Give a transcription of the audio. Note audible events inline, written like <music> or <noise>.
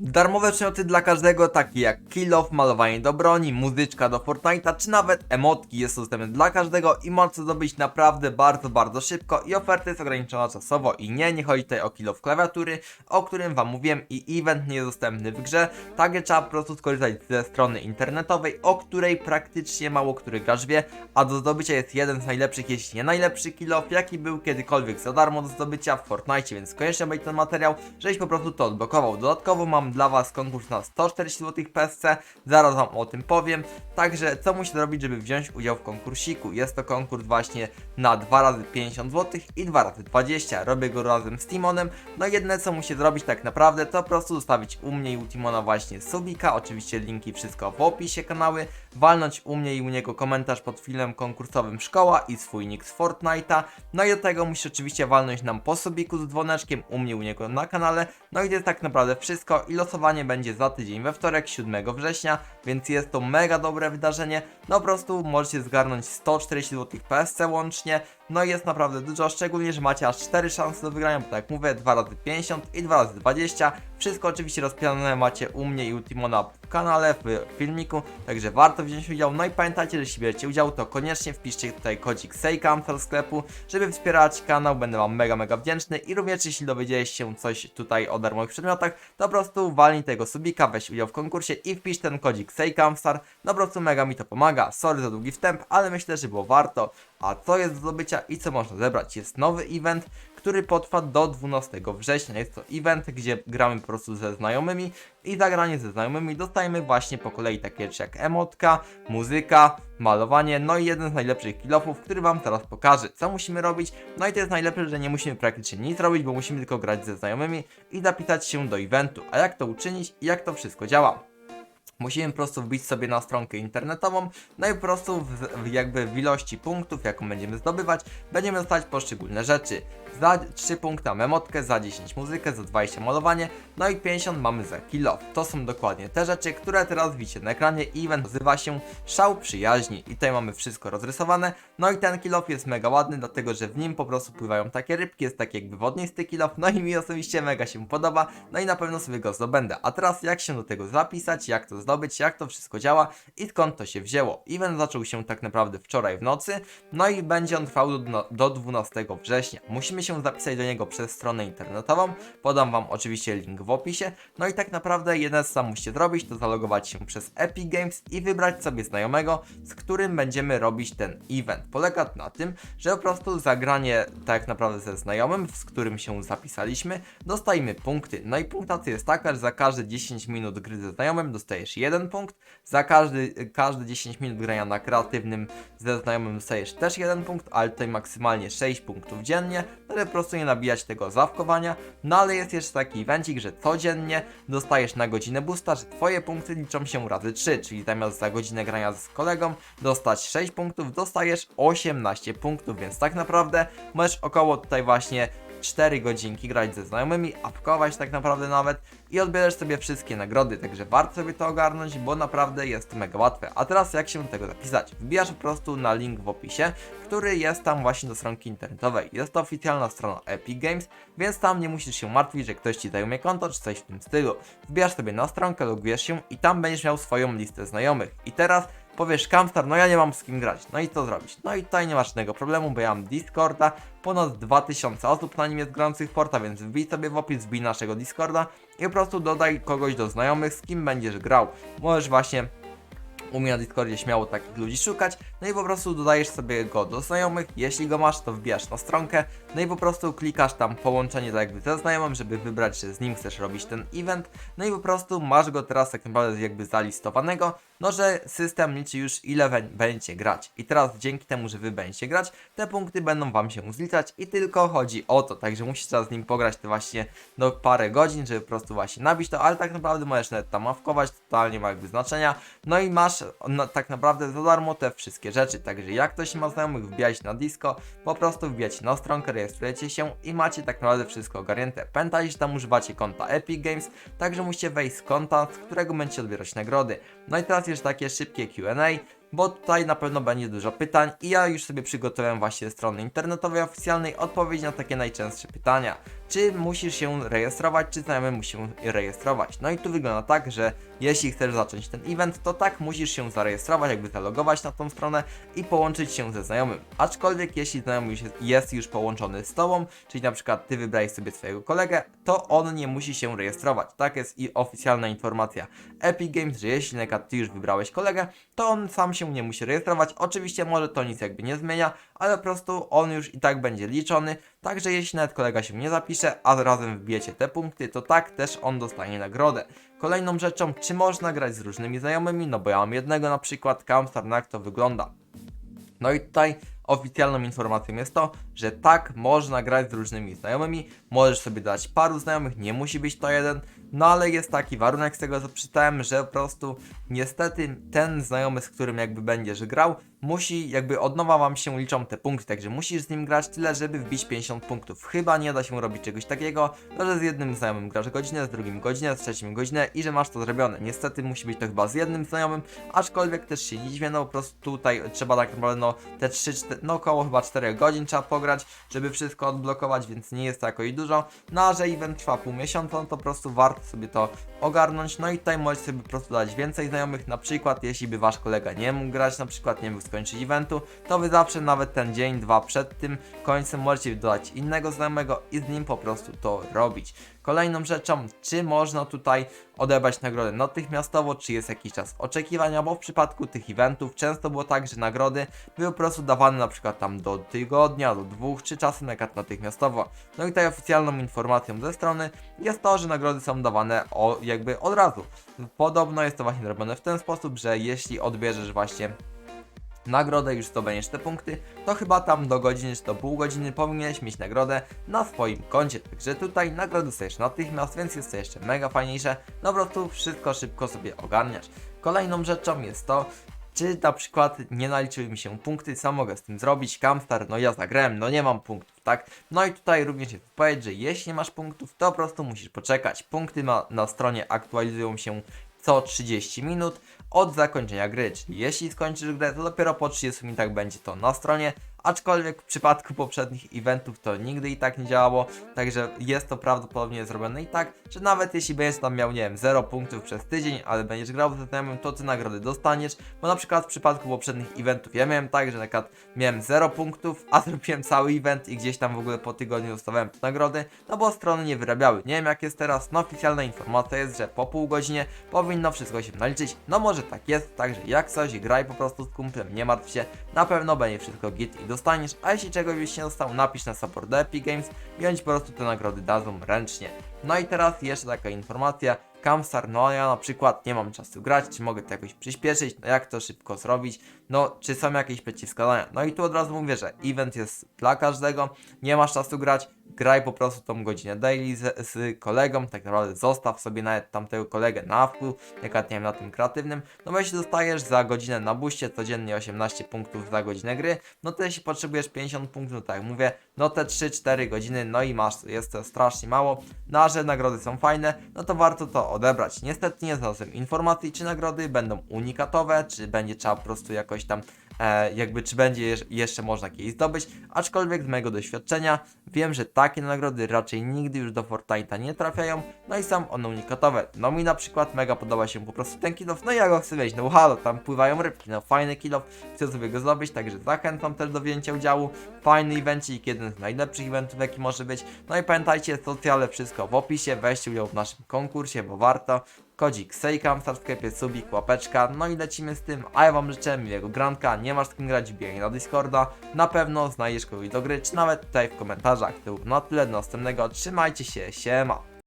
Darmowe przedmioty dla każdego, takie jak kill off, malowanie do broni, muzyczka do Fortnite'a, czy nawet emotki jest dostępne dla każdego i można zdobyć naprawdę bardzo, bardzo szybko i oferta jest ograniczona czasowo i nie, nie chodzi tutaj o kill off klawiatury, o którym wam mówiłem i event nie jest dostępny w grze, także trzeba po prostu skorzystać ze strony internetowej, o której praktycznie mało który gracz wie, a do zdobycia jest jeden z najlepszych, jeśli nie najlepszy kill off, jaki był kiedykolwiek za darmo do zdobycia w Fortnite, więc koniecznie obejrzyj ten materiał, żebyś po prostu to odblokował. Dodatkowo mam dla was konkurs na 140 zł PSC, zaraz wam o tym powiem. Także co musisz zrobić, żeby wziąć udział w konkursiku? Jest to konkurs właśnie na 2 razy 50 zł i 2 razy 20. Robię go razem z Timonem. No i jedyne co musisz zrobić tak naprawdę to po prostu zostawić u mnie i u Timona właśnie subika, oczywiście linki wszystko w opisie kanały, walnąć u mnie i u niego komentarz pod filmem konkursowym szkoła i swój nick z Fortnite'a. No i do tego musisz oczywiście walnąć nam po subiku z dzwoneczkiem u mnie u niego na kanale. No i to jest tak naprawdę wszystko i losowanie będzie za tydzień we wtorek 7 września, więc jest to mega dobre wydarzenie. No po prostu możecie zgarnąć 140 zł PSC łącznie. No i jest naprawdę dużo, szczególnie, że macie aż 4 szanse do wygrania, bo tak jak mówię, 2 razy 50 i 2 razy 20. Wszystko oczywiście rozpisane macie u mnie i u Timona kanale, w filmiku, także warto wziąć udział. No i pamiętajcie, że jeśli bierzecie udział, to koniecznie wpiszcie tutaj kodzik SEJKAM do sklepu, żeby wspierać kanał, będę wam mega, mega wdzięczny i również jeśli dowiedziałeś się coś tutaj o darmowych przedmiotach, to po prostu walnij tego subika, weź udział w konkursie i wpisz ten kodzik SEJKAMSTAR, no po prostu mega mi to pomaga, sorry za długi wstęp, ale myślę, że było warto. A co jest do zdobycia i co można zebrać? Jest nowy event, który potrwa do 12 września. Jest to event, gdzie gramy po prostu ze znajomymi i za granie ze znajomymi dostajemy właśnie po kolei takie rzeczy jak emotka, muzyka, malowanie, no i jeden z najlepszych kilofów, który wam teraz pokażę. Co musimy robić? No i to jest najlepsze, że nie musimy praktycznie nic robić, bo musimy tylko grać ze znajomymi i zapisać się do eventu. A jak to uczynić i jak to wszystko działa? Musimy po prostu wbić sobie na stronkę internetową, no i po prostu w, w jakby w ilości punktów, jaką będziemy zdobywać, będziemy dostać poszczególne rzeczy. Za 3 punkty mamy emotkę, za 10 muzykę, za 20 malowanie, no i 50 mamy za kill off. To są dokładnie te rzeczy, które teraz widzicie na ekranie i event nazywa się Szał Przyjaźni. I tutaj mamy wszystko rozrysowane, no i ten kill off jest mega ładny, dlatego że w nim po prostu pływają takie rybki, jest taki jakby wodnisty kill off, no i mi osobiście mega się podoba, no i na pewno sobie go zdobędę. A teraz jak się do tego zapisać, jak to zdobyć, jak to wszystko działa i skąd to się wzięło. Event zaczął się tak naprawdę wczoraj w nocy, no i będzie on trwał do, do 12 września. Musimy się zapisać do niego przez stronę internetową, podam wam oczywiście link w opisie, no i tak naprawdę jedyne co musicie zrobić to zalogować się przez Epic Games i wybrać sobie znajomego, z którym będziemy robić ten event. Polega to na tym, że po prostu zagranie tak naprawdę ze znajomym, z którym się zapisaliśmy, dostajemy punkty. No i punktacja jest taka, że za każde 10 minut gry ze znajomym dostajesz jeden punkt, za każdy, każde 10 minut grania na kreatywnym ze znajomym dostajesz też jeden punkt, ale tutaj maksymalnie 6 punktów dziennie, żeby po prostu nie nabijać tego zawkowania. No ale jest jeszcze taki evencik, że codziennie dostajesz na godzinę boosta, że twoje punkty liczą się razy 3, czyli zamiast za godzinę grania z kolegą dostać 6 punktów, dostajesz 18 punktów, więc tak naprawdę możesz około tutaj właśnie 4 godzinki grać ze znajomymi, apkować tak naprawdę nawet i odbierasz sobie wszystkie nagrody, także warto sobie to ogarnąć, bo naprawdę jest to mega łatwe. A teraz jak się do tego zapisać? Wbijasz po prostu na link w opisie, który jest tam właśnie do stronki internetowej. Jest to oficjalna strona Epic Games, więc tam nie musisz się martwić, że ktoś ci zajmie konto czy coś w tym stylu. Wbijasz sobie na stronkę, logujesz się i tam będziesz miał swoją listę znajomych. I teraz powiesz Kamstar, no ja nie mam z kim grać, no i co zrobić? No i tutaj nie masz żadnego problemu, bo ja mam Discorda, ponad 2000 osób na nim jest grających w Forta, więc wbij sobie w opis, wbij naszego Discorda i po prostu dodaj kogoś do znajomych, z kim będziesz grał. Możesz właśnie u mnie na Discordzie śmiało takich ludzi szukać, no i po prostu dodajesz sobie go do znajomych, jeśli go masz, to wbijasz na stronkę, no i po prostu klikasz tam połączenie tak jakby ze znajomym, żeby wybrać, że z nim chcesz robić ten event, no i po prostu masz go teraz tak naprawdę jakby zalistowanego, no że system liczy już ile będziecie grać. I teraz dzięki temu, że wy będziecie grać, te punkty będą wam się zliczać i tylko chodzi o to, także musisz teraz z nim pograć te właśnie no parę godzin, żeby po prostu właśnie nabić to, ale tak naprawdę możesz nawet tam awkować, totalnie nie ma jakby znaczenia, no i masz no, tak naprawdę za darmo te wszystkie rzeczy, także jak ktoś ma znajomych, wbijajcie na disco, po prostu wbijacie na stronkę, rejestrujecie się i macie tak naprawdę wszystko ogarnięte. Pamiętajcie, że tam używacie konta Epic Games, także musicie wejść z konta, z którego będziecie odbierać nagrody. No i teraz jeszcze takie szybkie Q&A, bo tutaj na pewno będzie dużo pytań i ja już sobie przygotowałem właśnie strony internetowej oficjalnej odpowiedź na takie najczęstsze pytania. Czy musisz się rejestrować, czy znajomy musi się rejestrować? No i tu wygląda tak, że jeśli chcesz zacząć ten event, to tak musisz się zarejestrować, jakby zalogować na tą stronę i połączyć się ze znajomym. Aczkolwiek jeśli znajomy jest już połączony z tobą, czyli na przykład ty wybrałeś sobie swojego kolegę, to on nie musi się rejestrować. Tak jest i oficjalna informacja Epic Games, że jeśli na przykład ty już wybrałeś kolegę, to on sam się nie musi rejestrować. Oczywiście może to nic jakby nie zmienia, ale po prostu on już i tak będzie liczony. Także jeśli nawet kolega się nie zapisze, a razem wbijecie te punkty, to tak też on dostanie nagrodę. Kolejną rzeczą, czy można grać z różnymi znajomymi, no bo ja mam jednego na przykład, Kamstar, no jak to wygląda. No i tutaj oficjalną informacją jest to, że tak, można grać z różnymi znajomymi, możesz sobie dać paru znajomych, nie musi być to jeden, no ale jest taki warunek z tego co przeczytałem, że po prostu niestety ten znajomy, z którym jakby będziesz grał, musi jakby od nowa wam się liczą te punkty, także musisz z nim grać tyle, żeby wbić 50 punktów. Chyba nie da się robić czegoś takiego, że z jednym znajomym grasz godzinę, z drugim godzinę, z trzecim godzinę i że masz to zrobione. Niestety musi być to chyba z jednym znajomym, aczkolwiek też się nie dziwię, no po prostu tutaj trzeba tak naprawdę no te 3, 4, no około chyba 4 godzin trzeba pograć, żeby wszystko odblokować, więc nie jest to jakoś dużo. No a że event trwa pół miesiąca, no to po prostu warto sobie to ogarnąć. No i tutaj możecie sobie po prostu dać więcej znajomych, na przykład jeśli by wasz kolega nie mógł grać, na przykład nie mógł skończyć eventu, to wy zawsze nawet ten dzień, dwa przed tym końcem możecie dodać innego znajomego i z nim po prostu to robić. Kolejną rzeczą, czy można tutaj odebrać nagrodę natychmiastowo, czy jest jakiś czas oczekiwania, bo w przypadku tych eventów często było tak, że nagrody były po prostu dawane na przykład tam do tygodnia, do dwóch, czy czasem przykład natychmiastowo. No i tutaj oficjalną informacją ze strony jest to, że nagrody są dawane o, jakby od razu. Podobno jest to właśnie robione w ten sposób, że jeśli odbierzesz właśnie nagrodę, już zdobędziesz te punkty, to chyba tam do godziny czy do pół godziny powinieneś mieć nagrodę na swoim koncie. Także tutaj nagrodę dostajesz natychmiast, więc jest to jeszcze mega fajniejsze. No po prostu wszystko szybko sobie ogarniasz. Kolejną rzeczą jest to, czy na przykład nie naliczyły mi się punkty, co mogę z tym zrobić? Camstar, no ja zagrałem, no nie mam punktów, tak? No i tutaj również jest powiedzieć, że jeśli masz punktów, to po prostu musisz poczekać. Punkty na stronie aktualizują się co 30 minut od zakończenia gry, czyli jeśli skończysz grę, to dopiero po 30 minutach będzie to na stronie, aczkolwiek w przypadku poprzednich eventów to nigdy i tak nie działało, także jest to prawdopodobnie zrobione i tak, że nawet jeśli będziesz tam miał, nie wiem, 0 punktów przez tydzień, ale będziesz grał ze znajomym, to ty nagrody dostaniesz, bo na przykład w przypadku poprzednich eventów ja miałem tak, że na przykład miałem 0 punktów, <laughs> a zrobiłem cały event i gdzieś tam w ogóle po tygodniu dostawałem nagrody, no bo strony nie wyrabiały. Nie wiem jak jest teraz, no oficjalna informacja jest, że po pół godzinie powinno wszystko się naliczyć, no może tak jest, także jak coś, graj po prostu z kumplem, nie martw się, na pewno będzie wszystko git dostaniesz, a jeśli czegoś byś nie dostał, napisz na support Epic Games i po prostu te nagrody dadzą ręcznie. No i teraz jeszcze taka informacja, Camstar, no ja na przykład nie mam czasu grać, czy mogę to jakoś przyspieszyć, no jak to szybko zrobić, no czy są jakieś przeciwwskazania. No i tu od razu mówię, że event jest dla każdego, nie masz czasu grać, graj po prostu tą godzinę daily z, z kolegą, tak naprawdę zostaw sobie nawet tamtego kolegę na wpół, jak nie wiem, na tym kreatywnym, no bo jeśli dostajesz za godzinę na buście codziennie 18 punktów za godzinę gry, no to jeśli potrzebujesz 50 punktów, tak jak mówię, no te 3-4 godziny, no i masz, jest to strasznie mało, no a że nagrody są fajne, no to warto to odebrać. Niestety nie znalazłem informacji, czy nagrody będą unikatowe, czy będzie trzeba po prostu jakoś tam e, jakby czy będzie jeszcze można kiedyś zdobyć, aczkolwiek z mojego doświadczenia wiem, że takie nagrody raczej nigdy już do Fortnite'a nie trafiają, no i są one unikatowe. No mi na przykład mega podoba się po prostu ten kilof, no i ja go chcę wejść, no halo, tam pływają rybki, no fajny kilof, chcę sobie go zdobyć, także zachęcam też do wzięcia udziału, fajny evencik, jeden z najlepszych eventów jaki może być, no i pamiętajcie, socjale, wszystko w opisie, weźcie udział w naszym konkursie, bo warto, kodzik Sejkam, w sklepie subik, łapeczka, no i lecimy z tym, a ja wam życzę miłego granka, nie masz z kim grać, bijaj na Discorda, na pewno znajdziesz kogoś do gry, czy nawet tutaj w komentarzach, to na tyle, do następnego, trzymajcie się, siema!